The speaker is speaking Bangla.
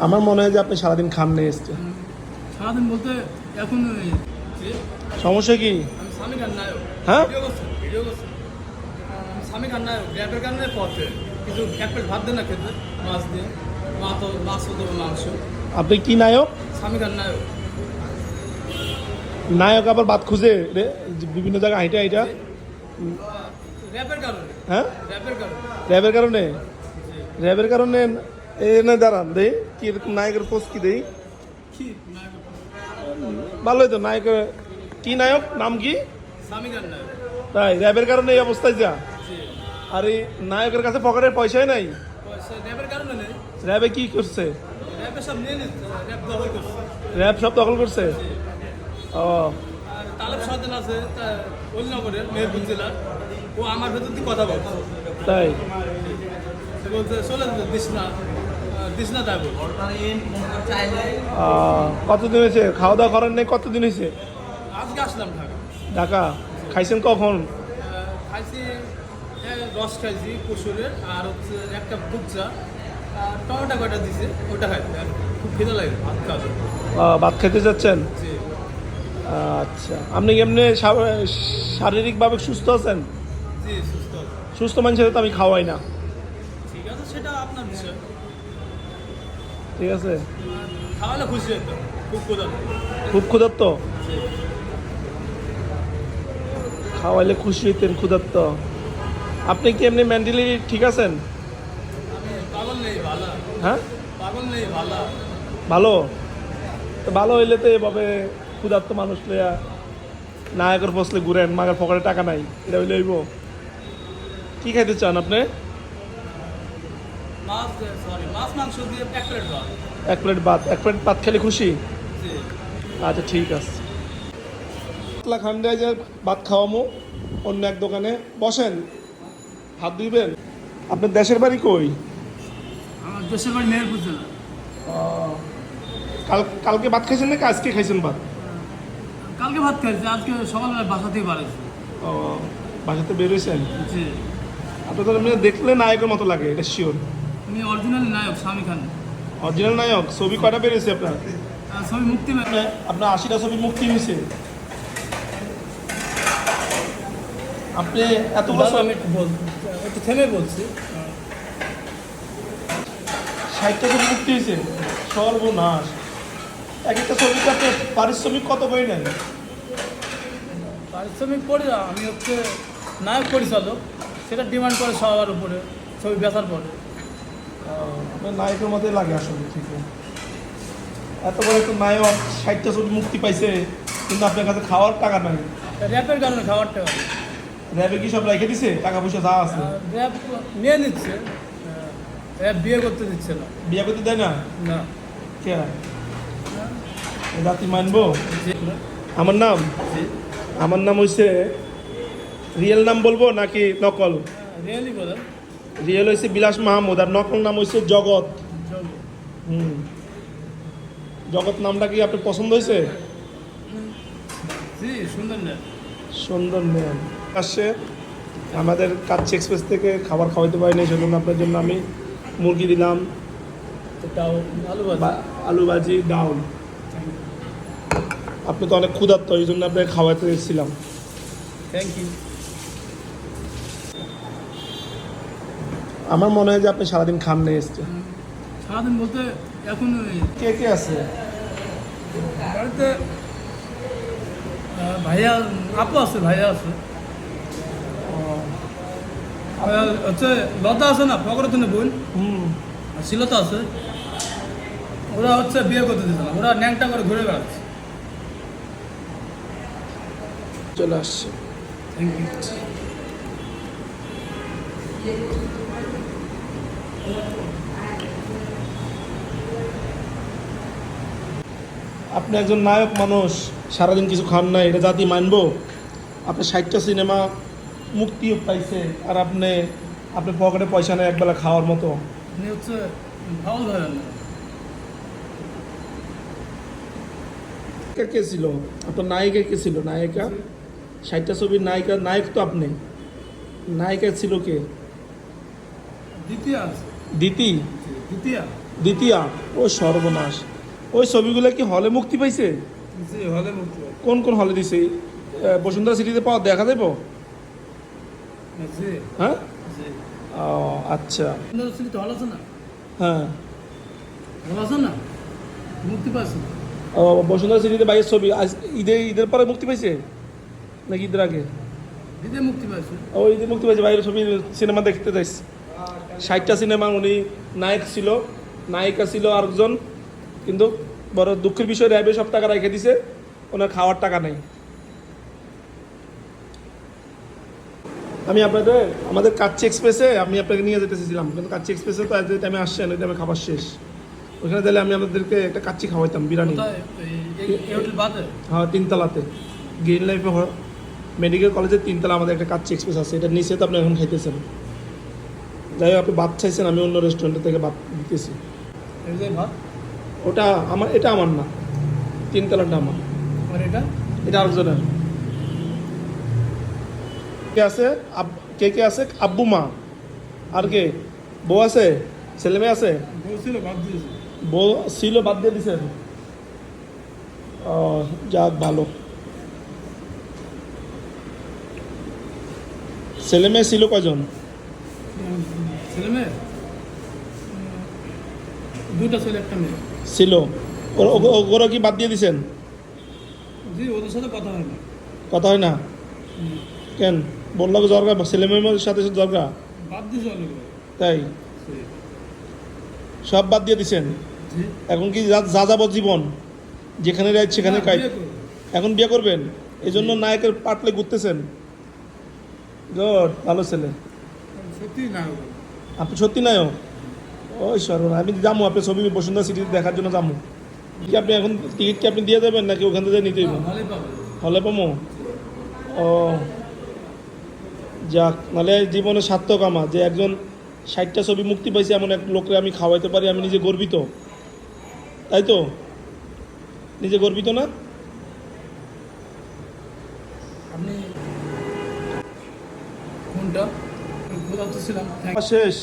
আমার মনে হয় যে আপনি সারাদিন খান নিয়ে এসছেন সারাদিন বলতে এখন সমস্যা কি? হ্যাঁ? স্বামী কারণে পথে। ভাত দেন না খেতে মাছ দিয়ে। মাছ মাছ হতে মাংস। আপনি কি নায়ক? স্বামী নায়ক। আবার বাদ খুঁজে রে বিভিন্ন জায়গায় হাইটা হাইটা। র্যাপের কারণে। হ্যাঁ? র্যাপের কারণে। র্যাবের কারণে? র্যাবের কারণে এ না দাঁড়ান দেই কি এরকম নায়কের পোস্ট কি দেই? ভালোই তো নায়কের কি নায়ক? নাম কি? তাই র্যাবের কারণে এই অবস্থায় যা। আর নায়কের কাছে পকেটের পয়সাই নাই। র্যাবে কি করছে? র্যাব সব দখল করছে। ও। তালেব সাদেন আছে ওলনগরের মেহেরপুর জেলার। ও আমার ভেতর দিয়ে কথা বলছে। তাই। বলছে চলে দিস না কতদিন হয়েছে? খাওয়া দাওয়া করার নেই কতদিন হয়েছে? আজকে আসলাম ঢাকা। ঢাকা? খাইছেন কখন? খাইছি রস খাইছি পশুরের আর হচ্ছে এক কাপ দুধ টমেটো কয়টা দিছে? ওটা আর খুব খিদে লাগে ভাত খাওয়া ভাত খেতে যাচ্ছেন? আচ্ছা। আপনি এমনি শারীরিকভাবে সুস্থ আছেন? সুস্থ সুস্থ মানুষের তো আমি খাওয়াই না। ঠিক আছে সেটা আপনার বিষয়। ঠিক আছে? খাওয়ালে খুশি হতো খুব ক্ষুধার্ত। খাওয়াইলে খুশি হইতেন ক্ষুধার্ত। আপনি কি এমনি মেন্টালি ঠিক আছেন? হ্যাঁ? ভালো। ভালো? তো ভালো হইলে তো এভাবে ক্ষুধার্ত মানুষ লইয়া নায়কের ফসলে ঘুরেন মাগের পকেটে টাকা নাই এটা হইলে হইব। কি খাইতে চান আপনি? মাছ সরি মাছ মাংস দিয়ে এক প্লেট ভাত। এক প্লেট ভাত এক প্লেট ভাত খেলে খুশি? আচ্ছা ঠিক আছে। পাতলা খান্ডায় যে ভাত খাওয়ামো অন্য এক দোকানে। বসেন হাত ধুইবেন। আপনার দেশের বাড়ি কই? আমার দেশের বাড়ি মেহেরপুর জেলা। কাল কালকে ভাত খাইছেন নাকি? আজকে খাইছেন ভাত? কালকে ভাত খাইছি আজকে সকালবেলা বাসাতেই বাড়াইছি। ও বাসাতে বেরোয়েছেন জি। এমনি দেখলে নায়কের মতো লাগে এটা শিওর উনি অরিজিনাল নায়ক স্বামী খান। অরিজিনাল নায়ক ছবি কয়টা বেরিয়েছে আপনার? ছবি মুক্তি আপনার- আশিটা ছবি মুক্তি হয়েছে। আপনি এতগুলো আমি ছবি একটু বল একটু থেমে বলছি। ষাটটা ছবি মুক্তি হয়েছে? সর্বনাশ। এক একটা ছবিতে আপনি পারিশ্রমিক কত করে নেন? পারিশ্রমিক পড়ে আমি হচ্ছে নায়ক পরিচালক। সেটা ডিমান্ড করে সবার উপরে ছবি বেচার পরে। নায়কের মধ্যে লাগে আসলে ঠিক এত বড় একটা নায়ক ষাটটা ছবি মুক্তি পাইছে কিন্তু আপনার কাছে খাওয়ার টাকা নাই। র্যাপের কারণে খাবারটা র্যাবে কি সব রেখে দিছে? টাকা পয়সা যা আছে। র্যাপ নিয়ে নিচ্ছে। র্যাপ বিয়ে করতে দিচ্ছে না। বিয়ে করতে দেয় না? না। কে? রাতি মানবো? আমার নাম? আমার নাম হইছে রিয়েল নাম বলব নাকি নকল? রিয়েলি বলেন। রিয়েল হয়েছে বিলাস মাহমুদ আর নকল নাম হয়েছে জগৎ। হুম। জগৎ নামটা কি আপনার পছন্দ হয়েছে সুন্দর নেন আসছে। আমাদের কাচ্চি এক্সপ্রেস থেকে খাবার খাওয়াইতে পারিনি সেজন্য আপনার জন্য আমি মুরগি দিলাম। আলু ভাজি ডাউন আপনি তো অনেক ক্ষুধার্ত এই জন্য আপনাকে খাওয়াইতে এসেছিলাম। থ্যাংক ইউ আমার মনে হয় যে আপনি সারাদিন খান নিয়ে এসছেন সারাদিন বলতে এখন কে কে আছে? বাড়িতে ভাইয়া আপু আছে ভাইয়া আছে। আর হচ্ছে লতা আছে না ফকরতনে বোন। হুম। আর শিলতা আছে। ওরা হচ্ছে বিয়ে করতে দিতে না ওরা ন্যাংটা করে ঘুরে বেড়াচ্ছে। চলে আসছে। থ্যাংক ইউ আপনি একজন নায়ক মানুষ সারাদিন কিছু খান নাই এটা জাতি মানবো? আপনি ষাটটা সিনেমা মুক্তিও পাইছে আর আপনি আপনি পকেটে পয়সা নেই একবেলা খাওয়ার মতো। হচ্ছে ধরেন কে ছিল? আপনার নায়িকা কে ছিল? নায়িকা? ষাটটা ছবির নায়িকা নায়ক তো আপনি। নায়িকা ছিল কে? দ্বিতীয় আছে। দিতি দ্বিতীয়। দ্বিতীয়া। ও সর্বনাশ। ওই ছবিগুলো কি হলে মুক্তি পাইছে? জি হলে মুক্তি পায়। কোন কোন হলে দিছে? আহ, বসুন্ধরা সিটিতে পাওয়া দেখা জি। হ্যাঁ? জি। ও আচ্ছা। সুন্দর সিটি হল আছে না? হ্যাঁ। হল আছে না? মুক্তি পাচ্ছে ও বসুন্ধরা সিটিতে বাইরের ছবি। আজ ঈদে ঈদের পরে মুক্তি পাইছে? নাকি ঈদের আগে? দিতে মুক্তি পাচ্ছে ও ঈদে মুক্তি পাইছে। বাইরের ছবি সিনেমা দেখতে যাইছে। ষাটটা সিনেমা উনি নায়ক ছিল নায়িকা ছিল আরেকজন কিন্তু বড় দুঃখের বিষয় র্যাবে সব টাকা রেখে দিছে ওনার খাওয়ার টাকা নেই। আমি আপনাদের আমাদের কাচ্চি এক্সপ্রেসে আমি আপনাকে নিয়ে যেতে চেয়েছিলাম কিন্তু কাচ্চি এক্সপ্রেসে তো যে টাইমে আসছেন ওই টাইমে খাবার শেষ। ওখানে তাহলে আমি আপনাদেরকে একটা কাচ্চি খাওয়াইতাম বিরিয়ানি। হ্যাঁ তিনতলাতে। গ্রিন লাইফে মেডিকেল কলেজের তিনতলা আমাদের একটা কাচ্চি এক্সপ্রেস আছে এটা নিচে তো আপনি এখন খাইতেছেন। যাই হোক আপনি ভাত চাইছেন আমি অন্য রেস্টুরেন্ট থেকে ভাত দিতেছি। ওটা আমার এটা আমার না। তিনতলাটা আমার। এটা? এটা আরেকজনের। কে আছে? কে কে আছে? আব্বু মা। আর কে? বউ আছে? ছেলে মেয়ে আছে? বউ ছিল বাদ দিয়ে দিছেন ও যাক ভালো। ছেলে মেয়ে ছিল কয়জন? ছেলে মেয়ে? দুটা ছেলে একটা মেয়ে। ছিল। ওর- কি বাদ দিয়ে দিছেন? জি ওদের সাথে কথা হয় না। কথা হয় না? কেন? বলল জর্গা ছেলে মেয়ের সাথে জর্গা বাদ দিয়েছে অনেকগুলো তাই? সব বাদ দিয়ে দিছেন? এখন কি যা জীবন? যেখানে রাত সেখানে কাজ এখন বিয়ে করবেন? এই জন্য নায়কের পাটলে ঘুরতেছেন? গুড ভালো ছেলে। সত্যি না আপনি সত্যি নায়ক ওই সরণ আমি যাব, আপনি ছবি বসুন্ধরা সিটি দেখার জন্য যাব। কি আপনি এখন টিকিট কি আপনি দিয়ে দেবেন নাকি ওখান থেকে নিতেই? হলে পামো ও, যাক নাহলে জীবনে সার্থক আমার, যে একজন ষাটটা ছবি মুক্তি পাইছে এমন এক লোককে আমি খাওয়াইতে পারি, আমি নিজে গর্বিত। তাই তো? নিজে গর্বিত না আপনি কোনটা ক্ষুধার্ত ছিলাম আমার শেষ